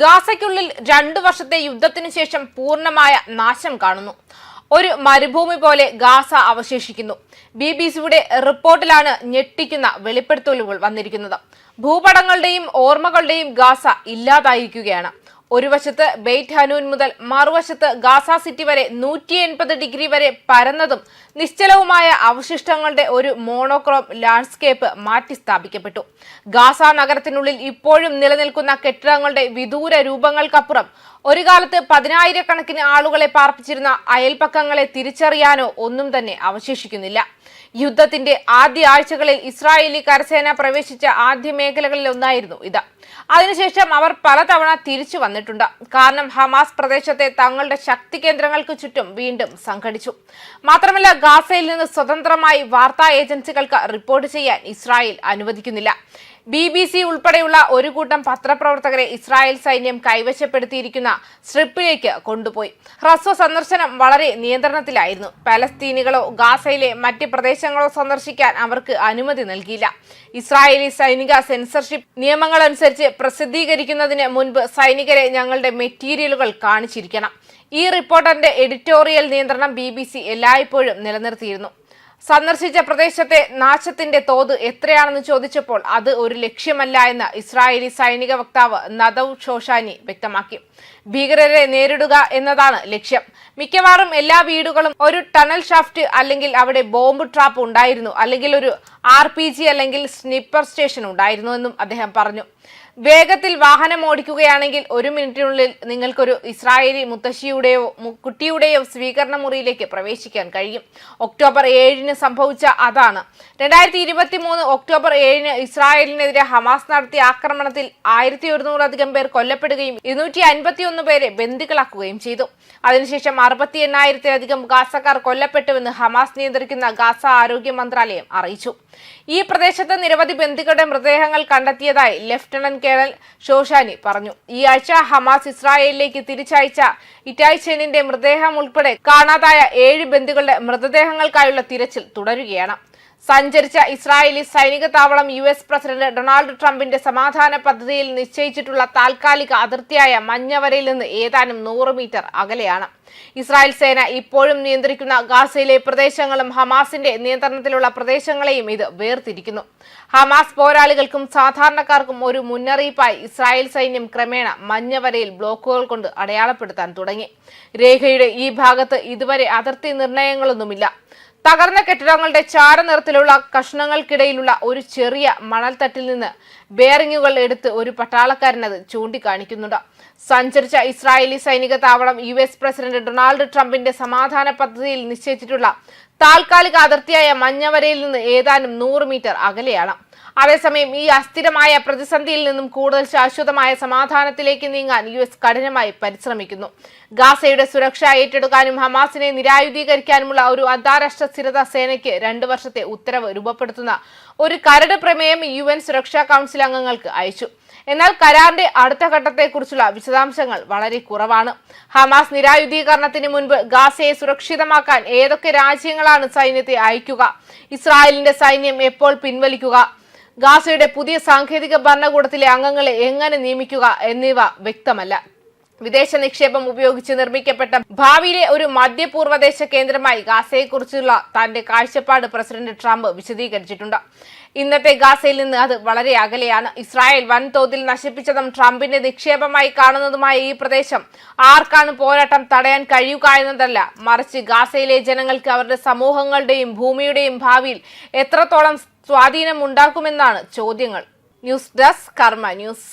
ഗാസയ്ക്കുള്ളിൽ രണ്ടു വർഷത്തെ യുദ്ധത്തിനു ശേഷം പൂർണമായ നാശം കാണുന്നു. ഒരു മരുഭൂമി പോലെ ഗാസ അവശേഷിക്കുന്നു. ബി ബി സിയുടെ റിപ്പോർട്ടിലാണ് ഞെട്ടിക്കുന്ന വെളിപ്പെടുത്തലുകൾ വന്നിരിക്കുന്നത്. ഭൂപടങ്ങളുടെയും ഓർമ്മകളുടെയും ഗാസ ഇല്ലാതായിരിക്കുകയാണ്. ഒരു വശത്ത് ബെയ്റ്റ് ഹനൂൻ മുതൽ മറുവശത്ത് ഗാസ സിറ്റി വരെ നൂറ്റി എൺപത് ഡിഗ്രി വരെ പരന്നതും നിശ്ചലവുമായ അവശിഷ്ടങ്ങളുടെ ഒരു മോണോക്രോം ലാൻഡ്സ്കേപ്പ് മാറ്റി സ്ഥാപിക്കപ്പെട്ടു. ഗാസ നഗരത്തിനുള്ളിൽ ഇപ്പോഴും നിലനിൽക്കുന്ന കെട്ടിടങ്ങളുടെ വിദൂര രൂപങ്ങൾക്കപ്പുറം ഒരു കാലത്ത് പതിനായിരക്കണക്കിന് ആളുകളെ പാർപ്പിച്ചിരുന്ന അയൽപ്പക്കങ്ങളെ തിരിച്ചറിയാനോ ഒന്നും തന്നെ അവശേഷിക്കുന്നില്ല. യുദ്ധത്തിന്റെ ആദ്യ ആഴ്ചകളിൽ ഇസ്രായേലി കരസേന പ്രവേശിച്ച ആദ്യ മേഖലകളിൽ ഒന്നായിരുന്നു ഇത്. അതിനുശേഷം അവർ പലതവണ തിരിച്ചു വന്നിട്ടുണ്ട്. കാരണം ഹമാസ് പ്രദേശത്തെ തങ്ങളുടെ ശക്തി കേന്ദ്രങ്ങൾക്ക് ചുറ്റും വീണ്ടും സംഘടിച്ചു. മാത്രമല്ല ഗാസയിൽ നിന്ന് സ്വതന്ത്രമായി വാർത്താ ഏജൻസികൾക്ക് റിപ്പോർട്ട് ചെയ്യാൻ ഇസ്രായേൽ അനുവദിക്കുന്നില്ല. ബി ബി സി ഉൾപ്പെടെയുള്ള ഒരു കൂട്ടം പത്രപ്രവർത്തകരെ ഇസ്രായേൽ സൈന്യം കൈവശപ്പെടുത്തിയിരിക്കുന്ന സ്ട്രിപ്പിലേക്ക് കൊണ്ടുപോയി. ഹ്രസ്വ സന്ദർശനം വളരെ നിയന്ത്രണത്തിലായിരുന്നു. പലസ്തീനികളോ ഗാസയിലെ മറ്റ് പ്രദേശങ്ങളോ സന്ദർശിക്കാൻ അവർക്ക് അനുമതി നൽകിയില്ല. ഇസ്രായേലി സൈനിക സെൻസർഷിപ്പ് നിയമങ്ങളനുസരിച്ച് പ്രസിദ്ധീകരിക്കുന്നതിന് മുൻപ് സൈനികരെ ഞങ്ങളുടെ മെറ്റീരിയലുകൾ കാണിച്ചിരിക്കണം. ഈ റിപ്പോർട്ടറിന്റെ എഡിറ്റോറിയൽ നിയന്ത്രണം ബി എല്ലായ്പ്പോഴും നിലനിർത്തിയിരുന്നു. സന്ദർശിച്ച പ്രദേശത്തെ നാശത്തിന്റെ തോത് എത്രയാണെന്ന് ചോദിച്ചപ്പോൾ അത് ഒരു ലക്ഷ്യമല്ല എന്ന് ഇസ്രായേലി സൈനിക വക്താവ് നദവ് ഷോഷാനി വ്യക്തമാക്കി. ഭീകരരെ നേരിടുക എന്നതാണ് ലക്ഷ്യം. മിക്കവാറും എല്ലാ വീടുകളും ഒരു ടണൽ ഷാഫ്റ്റ് അല്ലെങ്കിൽ അവിടെ ബോംബ് ട്രാപ്പ് ഉണ്ടായിരുന്നു അല്ലെങ്കിൽ ഒരു ആർ അല്ലെങ്കിൽ സ്നിപ്പർ സ്റ്റേഷൻ ഉണ്ടായിരുന്നു എന്നും അദ്ദേഹം പറഞ്ഞു. വേഗത്തിൽ വാഹനം ഓടിക്കുകയാണെങ്കിൽ ഒരു മിനിറ്റിനുള്ളിൽ നിങ്ങൾക്കൊരു ഇസ്രായേലി മുത്തശ്ശിയുടെയോ കുട്ടിയുടെയോ സ്വീകരണ മുറിയിലേക്ക് പ്രവേശിക്കാൻ കഴിയും. ഒക്ടോബർ ഏഴിന് സംഭവിച്ച അതാണ്. രണ്ടായിരത്തി ഇരുപത്തി മൂന്ന് ഒക്ടോബർ ഏഴിന് ഇസ്രായേലിനെതിരെ ഹമാസ് നടത്തിയ ആക്രമണത്തിൽ ആയിരത്തി ഒരുന്നൂറധികം പേർ കൊല്ലപ്പെടുകയും ഇരുന്നൂറ്റി അൻപത്തിയൊന്ന് പേരെ ബന്ദികളാക്കുകയും ചെയ്തു. അതിനുശേഷം അറുപത്തി എണ്ണായിരത്തിലധികം ഗാസക്കാർ കൊല്ലപ്പെട്ടുവെന്ന് ഹമാസ് നിയന്ത്രിക്കുന്ന ഗാസ ആരോഗ്യ മന്ത്രാലയം അറിയിച്ചു. ഈ പ്രദേശത്ത് നിരവധി ബന്ദികളുടെ മൃതദേഹങ്ങൾ കണ്ടെത്തിയതായി ലഫ്റ്റനന്റ് കേണൽ ഷോഷാനി പറഞ്ഞു. ഈ ആഴ്ച ഹമാസ് ഇസ്രായേലിലേക്ക് തിരിച്ചയച്ച ഇറ്റായ് ചെന്നിന്റെ മൃതദേഹം ഉൾപ്പെടെ കാണാതായ ഏഴ് ബന്ധുക്കളുടെ മൃതദേഹങ്ങൾക്കായുള്ള തിരച്ചിൽ തുടരുകയാണ്. സഞ്ചരിച്ച ഇസ്രായേലി സൈനിക താവളം യു എസ് പ്രസിഡന്റ് ഡൊണാൾഡ് ട്രംപിന്റെ സമാധാന പദ്ധതിയിൽ നിശ്ചയിച്ചിട്ടുള്ള താൽക്കാലിക അതിർത്തിയായ മഞ്ഞവരയിൽ നിന്ന് ഏതാനും നൂറ് മീറ്റർ അകലെയാണ്. ഇസ്രായേൽ സേന ഇപ്പോഴും നിയന്ത്രിക്കുന്ന ഗാസയിലെ പ്രദേശങ്ങളും ഹമാസിന്റെ നിയന്ത്രണത്തിലുള്ള പ്രദേശങ്ങളെയും ഇത് വേർതിരിക്കുന്നു. ഹമാസ് പോരാളികൾക്കും സാധാരണക്കാർക്കും ഒരു മുന്നറിയിപ്പായി ഇസ്രായേൽ സൈന്യം ക്രമേണ മഞ്ഞവരയിൽ ബ്ലോക്കുകൾ കൊണ്ട് അടയാളപ്പെടുത്താൻ തുടങ്ങി. രേഖയുടെ ഈ ഭാഗത്ത് ഇതുവരെ അതിർത്തി നിർണയങ്ങളൊന്നുമില്ല. തകർന്ന കെട്ടിടങ്ങളുടെ ചാരനിറത്തിലുള്ള കഷ്ണങ്ങൾക്കിടയിലുള്ള ഒരു ചെറിയ മണൽത്തട്ടിൽ നിന്ന് ബെയറിങ്ങുകൾ എടുത്ത് ഒരു പട്ടാളക്കാരൻ അത് ചൂണ്ടിക്കാണിക്കുന്നുണ്ട്. സഞ്ചരിച്ച ഇസ്രായേലി സൈനിക താവളം യു എസ് പ്രസിഡന്റ് ഡൊണാൾഡ് ട്രംപിന്റെ സമാധാന പദ്ധതിയിൽ നിശ്ചയിച്ചിട്ടുള്ള താൽക്കാലിക അതിർത്തിയായ മഞ്ഞവരയിൽ നിന്ന് ഏതാനും നൂറ് മീറ്റർ അകലെയാണ്. അതേസമയം ഈ അസ്ഥിരമായ പ്രതിസന്ധിയിൽ നിന്നും കൂടുതൽ ശാശ്വതമായ സമാധാനത്തിലേക്ക് നീങ്ങാൻ യു എസ് കഠിനമായി പരിശ്രമിക്കുന്നു. ഗാസയുടെ സുരക്ഷ ഏറ്റെടുക്കാനും ഹമാസിനെ നിരായുധീകരിക്കാനുമുള്ള ഒരു അന്താരാഷ്ട്ര സ്ഥിരതാ സേനയ്ക്ക് രണ്ടു വർഷത്തെ ഉത്തരവ് രൂപപ്പെടുത്തുന്ന ഒരു കരട് പ്രമേയം യു എൻ സുരക്ഷാ കൗൺസിൽ അംഗങ്ങൾക്ക് അയച്ചു. എന്നാൽ കരാറിന്റെ അടുത്ത ഘട്ടത്തെക്കുറിച്ചുള്ള വിശദാംശങ്ങൾ വളരെ കുറവാണ്. ഹമാസ് നിരായുധീകരണത്തിന് മുൻപ് ഗാസയെ സുരക്ഷിതമാക്കാൻ ഏതൊക്കെ രാജ്യങ്ങളാണ് സൈന്യത്തെ അയക്കുക? ഇസ്രായേലിന്റെ സൈന്യം എപ്പോൾ പിൻവലിക്കുക? ഗാസയുടെ പുതിയ സാങ്കേതിക ഭരണകൂടത്തിലെ അംഗങ്ങളെ എങ്ങനെ നിയമിക്കുക എന്നിവ വ്യക്തമല്ല. വിദേശ നിക്ഷേപം ഉപയോഗിച്ച് നിർമ്മിക്കപ്പെട്ട ഭാവിയിലെ ഒരു മധ്യപൂർവദേശ കേന്ദ്രമായി ഗാസയെക്കുറിച്ചുള്ള തന്റെ കാഴ്ചപ്പാട് പ്രസിഡന്റ് ട്രംപ് വിശദീകരിച്ചിട്ടുണ്ട്. ഇന്നത്തെ ഗാസയിൽ നിന്ന് അത് വളരെ അകലെയാണ്. ഇസ്രായേൽ വൻതോതിൽ നശിപ്പിച്ചതും ട്രംപിന്റെ നിക്ഷേപമായി കാണുന്നതുമായ ഈ പ്രദേശം ആർക്കാണ് പോരാട്ടം തടയാൻ കഴിയുക എന്നതല്ല. മറിച്ച് ഗാസയിലെ ജനങ്ങൾക്ക് അവരുടെ സമൂഹങ്ങളുടെയും ഭൂമിയുടെയും ഭാവിയിൽ എത്രത്തോളം സ്വാധീനം ഉണ്ടാക്കുമെന്നാണ് ചോദ്യങ്ങൾ. News desk Karma news.